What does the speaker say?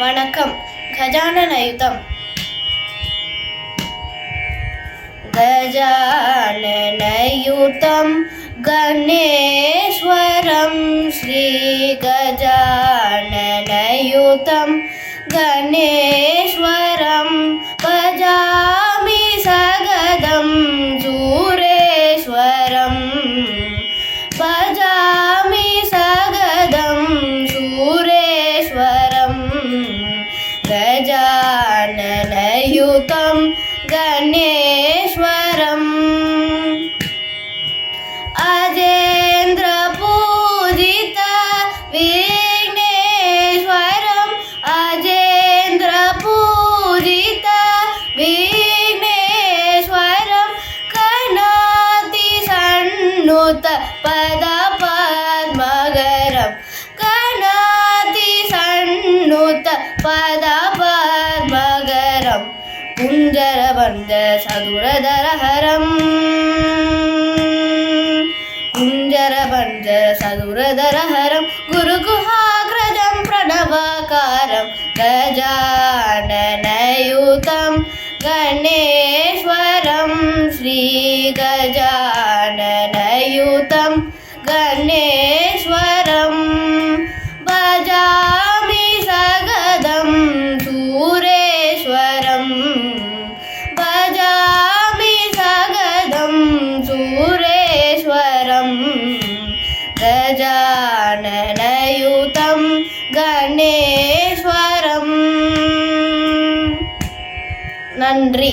வணக்கம் கஜானனயுதம் गजाननयुतं गणेश्वरं श्रीगजाननयुतं गणेश्वरं சுகம் கணேஸ்வரம். அஜேந்திர பூஜித விக்னேஸ்வரம். அஜேந்திர பூஜித விக்னேஸ்வரம். கணாதி சண்ணுத பத பத்மகரம் கணாதி சண்ணுத பத ப कुञ्जरबन्ध सदुरधरहरम् कुञ्जरबन्ध सदुरधरहरं गुरुगुहाग्रजं प्रणवाकारं गजाननयुतं गणेश्वरं श्रीगजाननयुतं गजाननयुतं गणेश्वरम् நன்றி